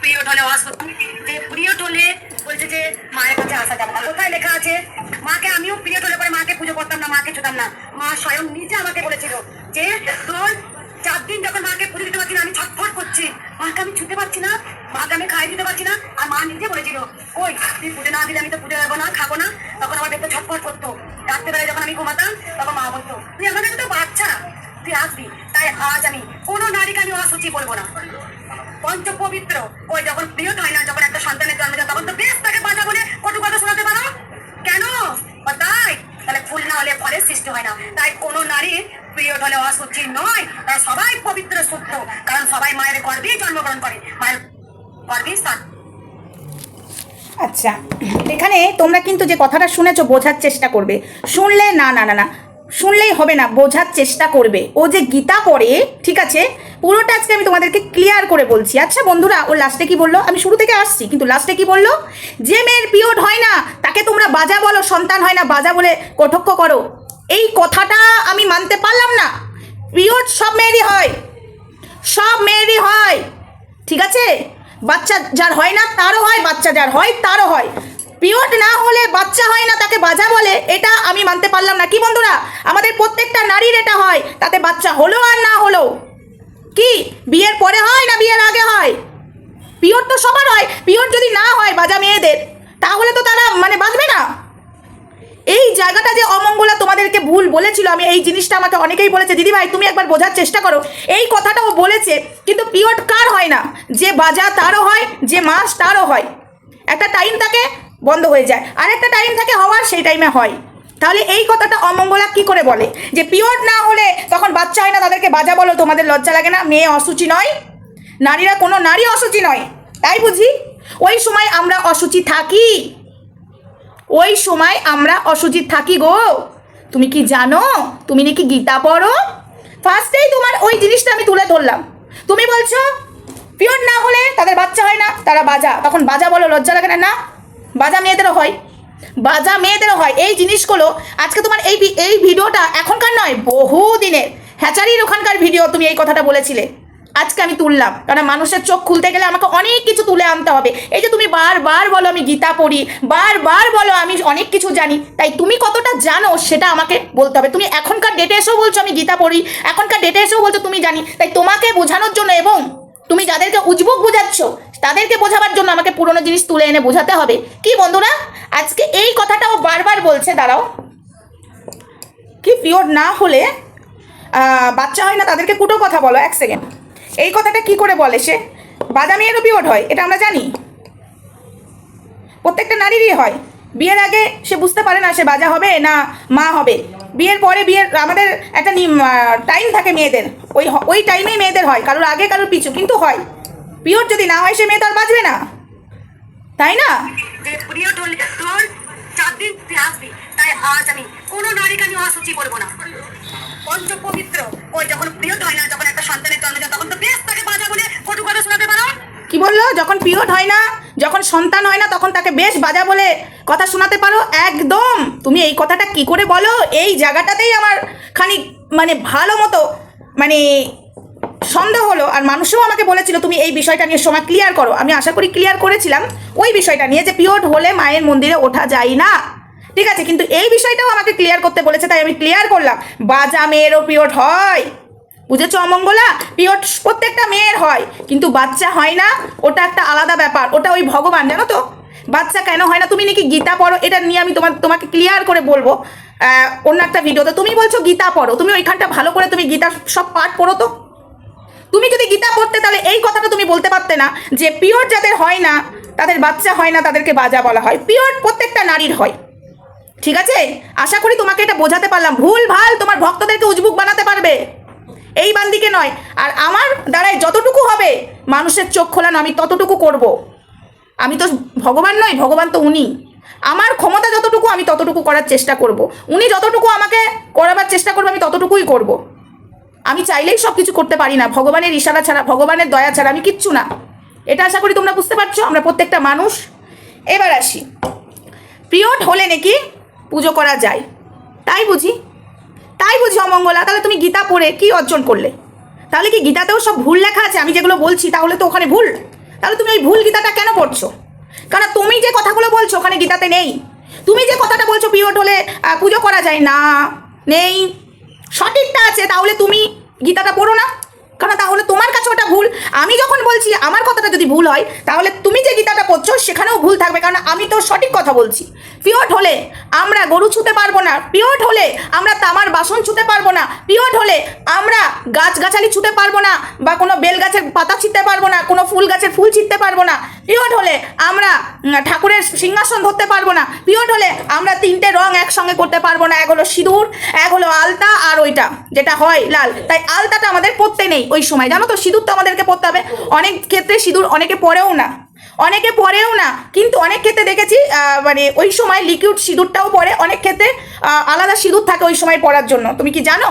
Period হলে যে period হলে বলছে যে মায়ের কাছে আসা যাবে না। কোথায় লেখা আছে? মাকে আমিও পিরিয়ড হলে পরে মাকে পুজো করতাম না, মাকে ছুতাম না। মা স্বয়ং নিজে আমাকে বলেছিল যে, তোর চার দিন যখন মাকে পুজো দিতে পারছি না, আমি ছটফট করছি। মাকে আমি ছুতে পারছি না, মাকে আমি খাই দিতে পারছি না। আর মা নিজে বলেছিল ওই তুই পুজো না দিলে আমি তো পুজো দেবো না, খাব না। তখন আমার পেটে ছটফট করতো। রাত্রেবেলায় যখন আমি ঘুমাতাম, তখন মা বলতো, তুই আমাদের তো বাচ্চা, তুই আসবি। তাই আজ আমি কোনো নারীকে আমি অসুচি বলব না। ওই যখন হয় না, যখন একটা সন্তানের জন্ম তখন তো বেশ তাকে বাধা বলে কটু কথা শোনাতে পারো। কেন? তাই। তাহলে ফুল না হলে ফলের সৃষ্টি হয় না। তাই কোনো নারী পিরিয়ড হলে অসুচি নয়। তারা সবাই পবিত্র কারণ সবাই মায়ের গর্বেই জন্মগ্রহণ করে। মায়ের গর্বেই স্থান আচ্ছা এখানে তোমরা কিন্তু যে কথাটা শুনেছো, বোঝার চেষ্টা করবে। শুনলে না না না না। শুনলেই হবে না, বোঝার চেষ্টা করবে। ও যে গীতা পড়ে, ঠিক আছে পুরোটা আজকে আমি তোমাদেরকে ক্লিয়ার করে বলছি। আচ্ছা বন্ধুরা, ও লাস্টে কি বলল? আমি শুরু থেকে আসছি, কিন্তু লাস্টে কি বলল? যে মেয়ের পিরিয়ড হয় না, তাকে তোমরা বাজা বলো, সন্তান হয় না, বাজা বলে কটক্ষ করো। এই কথাটা আমি মানতে পারলাম না। পিরিয়ড সব মেয়েরই হয়। সব মেয়েরই হয়। ঠিক আছে? বাচ্চা যার হয় না, তারও হয়, বাচ্চা যার হয়, তারও হয়। পিরিয়ড না হলে বাচ্চা হয় না, তাকে বাজা বলে, এটা আমি মানতে পারলাম না। কি বন্ধুরা? আমাদের প্রত্যেকটা নারীর এটা হয়, তাতে বাচ্চা হলো আর না হলো। কি? বিয়ের পরে হয় না বিয়ের আগে হয়? পিওর তো সবার হয়, পিওর যদি না হয় বাজা মেয়েদের, তাহলে তো তারা মানে বাঁচবে না। এই জায়গাটা যে অমঙ্গলা তোমাদেরকে ভুল বলেছিল, আমি এই জিনিসটা আমাকে অনেকেই বলেছে দিদি ভাই তুমি একবার বোঝার চেষ্টা করো। এই কথাটা ও বলেছে, কিন্তু পিরিয়ড কার হয় না? যে বাজা তারও হয়, যে মাস তারও হয়। একটা টাইম থাকে, বন্ধ হয়ে যায়। আর একটা টাইম থাকে, হওয়ার সেই টাইমে হয়। তাহলে এই কথাটা অমঙ্গলা কি করে বলে? যে পিরিয়ড না হলে বাচ্চা হয় না তাদেরকে বাজা বলো, তোমাদের লজ্জা লাগে না, মেয়ে অসুচি নয়, নারীরা কোনো নারী অসুচি নয়, তাই বুঝি? ওই সময় আমরা অসুচি থাকি। ওই সময় আমরা অসুচিত থাকি গো। তুমি কি জানো? তুমি নাকি গীতা পড়ো? ফার্স্টেই তোমার ওই জিনিসটা আমি তুলে ধরলাম। তুমি বলছো, পিওর না হলে তাদের বাচ্চা হয় না, তারা বাজা। তখন বাজা বলো, লজ্জা লাগে না না? বাজা মেয়েদেরও হয়। বাজা মেয়েদেরও হয়। এই জিনিসগুলো আজকে তোমার এই এই ভিডিওটা এখনকার নয় বহু দিনের হ্যাচারির ওখানকার ভিডিও তুমি এই কথাটা বলেছিলে। আজকে আমি তুললাম কারণ মানুষের চোখ খুলতে গেলে আমাকে অনেক কিছু তুলে আনতে হবে। এই যে তুমি বারবার বলো আমি গীতা পড়ি, বারবার বলো আমি অনেক কিছু জানি, তাই তুমি কতটা জানো সেটা আমাকে বলতে হবে। তুমি এখনকার ডেটে এসেও বলছো আমি গীতা পড়ি, এখনকার ডেটে এসেও বলছো তুমি জানি, তাই তোমাকে বোঝানোর জন্য এবং তুমি যাদেরকে উজবুক বোঝাচ্ছ, তাদেরকে বোঝাবার জন্য আমাকে পুরোনো জিনিস তুলে এনে বোঝাতে হবে। কি বন্ধুরা, আজকে এই কথাটাও বারবার বলছে, দাঁড়াও। কি পিওর না হলে বাচ্চা হয় না, তাদেরকে কুটো কথা বলো, এক সেকেন্ড এই কথাটা কি করে বলে সে? বাদা মেয়েরও পিওর হয়, এটা আমরা জানি। প্রত্যেকটা নারীরই হয়। বিয়ের আগে সে বুঝতে পারে না সে বাজা হবে না মা হবে। বিয়ের পরে বিয়ের, আমাদের একটা টাইম থাকে মেয়েদের। ওই ওই টাইমেই মেয়েদের হয়, কারোর আগে, কারোর পিছু, কিন্তু হয়। পিওর যদি না হয়, সে মেয়ে তো আর বাঁচবে না। তাই না? তোর তাই আজ আমি কোনো নারীকে আমি অসুচি বলব না। পঞ্চ পবিত্র। ওই যখন পিরিয়ড হয় না, যখন একটা সন্তানের জন্ম দেয়, তখন তো বেশ তাকে বাধা বলে কটু কথা শোনাতে পারো। কি বলল? যখন পিরিয়ড হয় না, যখন সন্তান হয় না, তখন তাকে বেশ বাজা বলে কথা শোনাতে পারো? একদম। তুমি এই কথাটা কি করে বলো? এই জায়গাটাতেই আমার খানিক মানে ভালো মতো মানে সন্দেহ হলো। আর মানুষও আমাকে বলেছিল, তুমি এই বিষয়টা নিয়ে সময় ক্লিয়ার করো। আমি আশা করি ক্লিয়ার করেছিলাম। ওই বিষয়টা নিয়ে যে পিরিয়ড হলে মায়ের মন্দিরে ওঠা যায় না। ঠিক আছে, কিন্তু এই বিষয়টাও আমাকে ক্লিয়ার করতে বলেছে, তাই আমি ক্লিয়ার করলাম। বাজা মেয়েরও পিরিয়ড হয়। বুঝেছ, অমঙ্গলা? পিরিয়ড প্রত্যেকটা মেয়ের হয়, কিন্তু বাচ্চা হয় না, ওটা একটা আলাদা ব্যাপার। ওটা ওই ভগবান, জানো তো? বাচ্চা কেন হয় না? তুমি নাকি গীতা পড়ো? এটা নিয়ে আমি তোমার, তোমাকে ক্লিয়ার করে বলব। অন্য একটা ভিডিওতে তুমি বলছো গীতা পড়ো। তুমি ওইখানটা ভালো করে তুমি গীতা সব পাঠ পড়ো তো? তুমি যদি গীতা পড়তে, তাহলে এই কথাটা তুমি বলতে পারতে না যে পিওর যাদের হয় না, তাদের বাচ্চা হয় না, তাদেরকে বাজা বলা হয়। পিওর প্রত্যেকটা নারীর হয়। ঠিক আছে? আশা করি তোমাকে এটা বোঝাতে পারলাম। ভুল, ভালো, তোমার ভক্তদেরকে উজবুক বানাতে পারবে। এই বান্দিকে নয়। আর আমার দ্বারাই যতটুকু হবে, মানুষের চোখ খোলানো আমি ততটুকু করব। আমি তো ভগবান নই, ভগবান তো উনি। আমার ক্ষমতা যতটুকু, আমি ততটুকু করার চেষ্টা করব। উনি যতটুকু আমাকে করাবার চেষ্টা করবে, আমি ততটুকুই করব। আমি চাইলেই সব কিছু করতে পারি না। ভগবানের ইশারা ছাড়া, ভগবানের দয়া ছাড়া আমি কিচ্ছু না। এটা আশা করি তোমরা বুঝতে পারছ? আমরা প্রত্যেকটা মানুষ। এবার আসি। পিরিয়ড হলে নাকি? পুজো করা যায়। তাই বুঝি? তাই বুঝি, অমঙ্গলা। তাহলে তুমি গীতা পড়ে কি অর্জন করলে? তাহলে কি গীতাতেও সব ভুল লেখা আছে? আমি যেগুলো বলছি, তাহলে তো ওখানে ভুল। তাহলে তুমি ওই ভুল গীতাটা কেন পড়ছো? কারণ তুমি যে কথাগুলো বলছো ওখানে গীতাতে নেই। তুমি যে কথাটা বলছো পিরিয়ড হলে পুজো করা যায়, না, নেই। সঠিকটা আছে, তাহলে তুমি গীতাটা পড়ো না। কারণ তাহলে তোমার কাছে ওটা ভুল। আমি যখন বলছি, আমার কথাটা যদি ভুল হয়, তাহলে তুমি যে গীতাটা পড়ছো, সেখানেও ভুল থাকবে, কারণ আমি তো সঠিক কথা বলছি। পিওট হলে আমরা গরু ছুতে পারব না। পিওট হলে আমরা তামার বাসন ছুতে পারব না। পিওট হলে আমরা গাছগাছালি ছুতে পারব না, বা কোনো বেল গাছের পাতা ছিঁড়তে পারব না, কোনো ফুল গাছের ফুল ছিঁড়তে পারব না। পিওট হলে আমরা ঠাকুরের সিংহাসন ধরতে পারব না। পিওট হলে আমরা তিনটে রং একসঙ্গে করতে পারব না। এক হলো সিঁদুর, এক হলো আলতা, আর ওইটা, যেটা হয় লাল। তাই আলতাটা আমাদের পড়তে নেই। ওই সময়। জানো তো, সিঁদুর তো আমাদেরকে পড়তে হবে। অনেক ক্ষেত্রে সিঁদুর অনেকে পরেও না। অনেকে পরেও না। কিন্তু অনেক ক্ষেত্রে দেখেছি মানে ওই সময় লিকুইড সিঁদুরটাও পরে। অনেক ক্ষেত্রে আলাদা সিঁদুর থাকে ওই সময় পরার জন্য। তুমি কি জানো?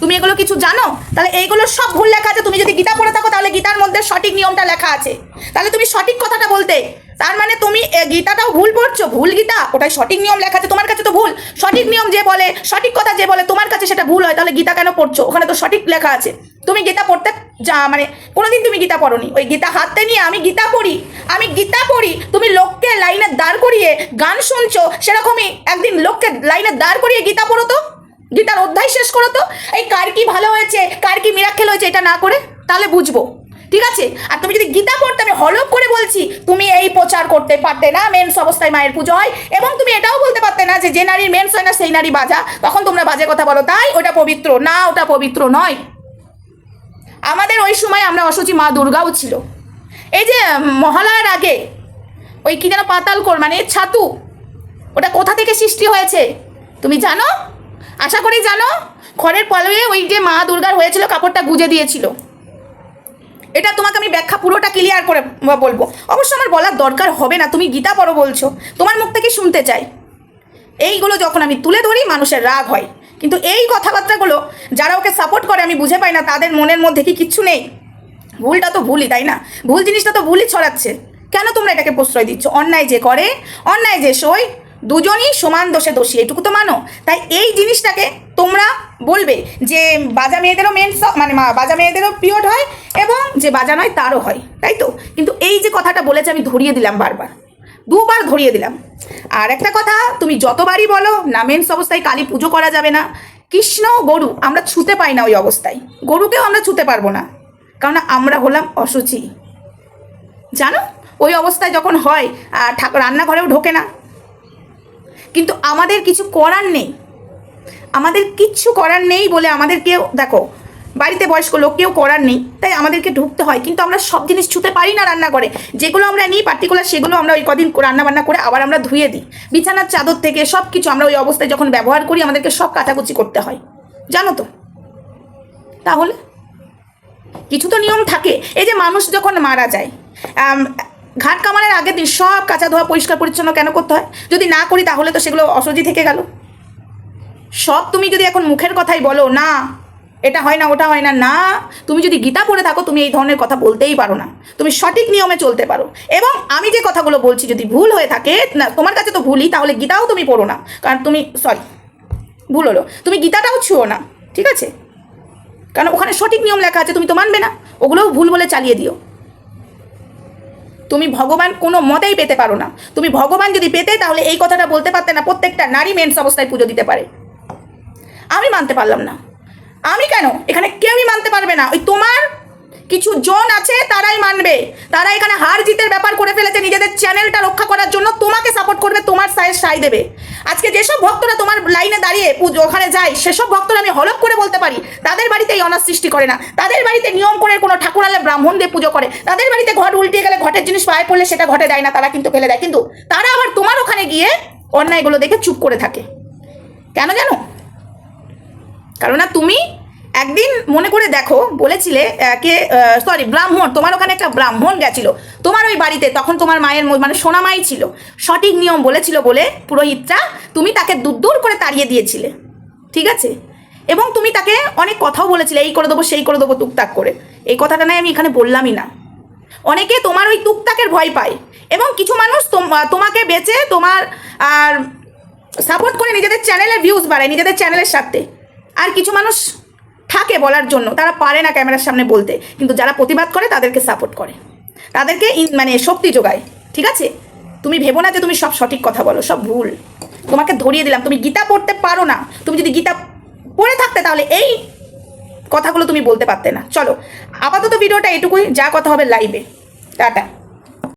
তুমি এগুলো কিছু জানো? তাহলে এইগুলো সব ভুল লেখা আছে। তুমি যদি গীতা পড়ে থাকো, তাহলে গীতার মধ্যে সঠিক নিয়মটা লেখা আছে। তাহলে তুমি সঠিক কথাটা বলতে তার মানে তুমি গীতাটাও ভুল পড়ছো, ভুল গীতা। ওটাই সঠিক নিয়ম লেখা আছে, তোমার কাছে তো ভুল। সঠিক নিয়ম যে বলে, সঠিক কথা যে বলে, তোমার কাছে সেটা ভুল হয়, তাহলে গীতা কেন পড়ছো? ওখানে তো সঠিক লেখা আছে। তুমি গীতা পড়তে যা মানে কোনোদিন তুমি গীতা পড়োনি। ওই গীতা হাতে নিয়ে আমি গীতা পড়ি, আমি গীতা পড়ি, তুমি লোককে লাইনে দাঁড় করিয়ে গান শুনছো, সেরকমই একদিন লোককে লাইনে দাঁড় করিয়ে গীতা পড়ো তো। গীতার অধ্যায় শেষ করো তো। এই কার কি ভালো হয়েছে, কার কি মিরাক্কেল হয়েছে, এটা না করে, তাহলে বুঝব। ঠিক আছে? আর তুমি যদি গীতা পড়তে, আমি হলপ করে বলছি, তুমি এই প্রচার করতে পারতে না মেন্স অবস্থায় মায়ের পুজো হয়, এবং তুমি এটাও বলতে পারতে না যে যে নারীর মেন্স হয় না, সেই নারী বাজা, তখন তোমরা বাজে কথা বলো। তাই ওটা পবিত্র। না, ওটা পবিত্র নয়। আমাদের ওই সময় আমরা অসুচি মা দুর্গাও ছিল। এই যে মহালয়ার আগে, ওই কি যেন পাতাল কর মানে ছাতু, ওটা কোথা থেকে সৃষ্টি হয়েছে? তুমি জানো? আশা করি জানো। খড়ের পলয়ে ওই যে মা দুর্গার হয়েছিল, কাপড়টা গুজে দিয়েছিল। এটা তোমাকে আমি ব্যাখ্যা পুরোটা ক্লিয়ার করে বলব। অবশ্য আমার বলার দরকার হবে না, তুমি গীতা পড়ো বলছো। তোমার মুখ থেকে শুনতে চাই। এইগুলো যখন আমি তুলে ধরি, মানুষের রাগ হয়। কিন্তু এই কথাবার্তাগুলো যারা ওকে সাপোর্ট করে, আমি বুঝে পাই না, তাদের মনের মধ্যে কি কিচ্ছু নেই? ভুলটা তো ভুলই, তাই না? ভুল জিনিসটা তো ভুলই ছড়াচ্ছে। কেন তোমরা এটাকে প্রশ্রয় দিচ্ছ? অন্যায় যে করে, অন্যায় যে সই, দুজনই সমান দোষে দোষী, এটুকু তো মানো। তাই এই জিনিসটাকে তোমরা বলবে যে বাজা মেয়েদেরও মেন্স মানে বাজা মেয়েদেরও পিরিয়ড হয় এবং যে বাজা নয় তারও হয়, তাই তো? কিন্তু এই যে কথাটা বলেছে আমি ধরিয়ে দিলাম বারবার, দুবার ধরিয়ে দিলাম। আর একটা কথা, তুমি যতবারই বলো, না মেন্স অবস্থায় কালী পুজো করা যাবে না। কৃষ্ণ গরু আমরা ছুতে পাই না ওই অবস্থায়। গরুকেও আমরা ছুতে পারব না, কারণ আমরা হলাম অসুচি জানো? ওই অবস্থায় যখন হয় রান্নাঘরেও ঢোকে না। কিন্তু আমাদের কিছু করার নেই। আমাদের কিচ্ছু করার নেই বলে আমাদেরকেও দেখো, বাড়িতে বয়স্ক লোক, কেউ করার নেই, তাই আমাদেরকে ঢুকতে হয়। কিন্তু আমরা সব জিনিস ছুতে পারি না রান্না করে। যেগুলো আমরা নিই পার্টিকুলার সেগুলো আমরা ওই কদিন রান্না বান্না করে আবার আমরা ধুয়ে দিই। বিছানার চাদর থেকে সব কিছু আমরা ওই অবস্থায় যখন ব্যবহার করি, আমাদেরকে সব কাচাকুচি করতে হয়। জানো তো? তাহলে? কিছু তো নিয়ম থাকে। এই যে মানুষ যখন মারা যায় ঘাট কামানোর আগের দিন সব কাঁচা ধোয়া পরিষ্কার পরিচ্ছন্ন কেন করতে হয়? যদি না করি, তাহলে তো সেগুলো অসজি থেকে গেল। সব তুমি যদি এখন মুখের কথাই বলো, না, এটা হয় না, ওটা হয় না না, তুমি যদি গীতা পড়ে থাকো, তুমি এই ধরনের কথা বলতেই পারো না। তুমি সঠিক নিয়মে চলতে পারো। এবং আমি যে কথাগুলো বলছি, যদি ভুল হয়ে থাকে, না, তোমার কাছে তো ভুলই, তাহলে গীতাও তুমি পড়ো না। কারণ তুমি সরি ভুল হলো। তুমি গীতাটাও ছুঁয়ো না, ঠিক আছে? কারণ ওখানে সঠিক নিয়ম লেখা আছে, তুমি তো মানবে না। ওগুলোও ভুল বলে চালিয়ে দিও। তুমি ভগবান কোনো মতেই পেতে পারো না। তুমি ভগবান যদি পেতে, তাহলে এই কথাটা বলতে পারতে না, প্রত্যেকটা নারী মেন্স অবস্থায় পুজো দিতে পারে। আমি মানতে পারলাম না। আমি কেন? এখানে কেউই মানতে পারবে না। ওই তোমার কিছু জন আছে, তারাই মানবে। তারা এখানে হার জিতের ব্যাপার করে ফেলেছে, নিজেদের চ্যানেলটা রক্ষা করার জন্য তোমাকে সাপোর্ট করবে, তোমার সাইজ সাই দেবে। আজকে যেসব ভক্তরা তোমার লাইনে দাঁড়িয়ে ওখানে যায়, সেসব ভক্তরা আমি হলপ করে বলতে পারি, তাদের বাড়িতে এই অনার সৃষ্টি করে না। তাদের বাড়িতে নিয়ম করে কোনো ঠাকুর আলে ব্রাহ্মণ দিয়ে পুজো করে। তাদের বাড়িতে ঘর উল্টে গেলে ঘটের জিনিস পায়ে পড়লে সেটা ঘটে দেয় না, তারা কিন্তু ফেলে দেয়। কিন্তু তারা আবার তোমার ওখানে গিয়ে অন্যায়গুলো দেখে চুপ করে থাকে। কেন জানো? কারণ না তুমি একদিন মনে করে দেখো, বলেছিলে কে সরি ব্রাহ্মণ, তোমার ওখানে একটা ব্রাহ্মণ গেছিল। তোমার ওই বাড়িতে তখন তোমার মায়ের মানে সোনামাই ছিল। সঠিক নিয়ম বলেছিল বলে পুরোহিতরা তুমি তাকে দূর করে তাড়িয়ে দিয়েছিলে। ঠিক আছে? এবং তুমি তাকে অনেক কথাও বলেছিলে, এই করে দেবো, সেই করে দেবো, টুকটাক করে। এই কথাটা নয় আমি এখানে বললামই না। অনেকে তোমার ওই টুকটাকের ভয় পায় এবং কিছু মানুষ তোমাকে বেচে তোমার, আর সাপোর্ট করে নিজেদের চ্যানেলের ভিউজ বাড়ায়, নিজেদের চ্যানেলের সাথে। আর কিছু মানুষ থাকে বলার জন্য, তারা পারে না ক্যামেরার সামনে বলতে, কিন্তু যারা প্রতিবাদ করে তাদেরকে সাপোর্ট করে। তাদেরকে মানে শক্তি যোগায়, ঠিক আছে? তুমি ভেবো না যে তুমি সব সঠিক কথা বলো, সব ভুল। তোমাকে ধরিয়ে দিলাম, তুমি গীতা পড়তে পারো না। তুমি যদি গীতা পড়ে থাকতে তাহলে এই কথাগুলো তুমি বলতে পারতে না। চলো, আপাতত ভিডিওটা এটুকুই, যা কথা হবে লাইভে টাটা।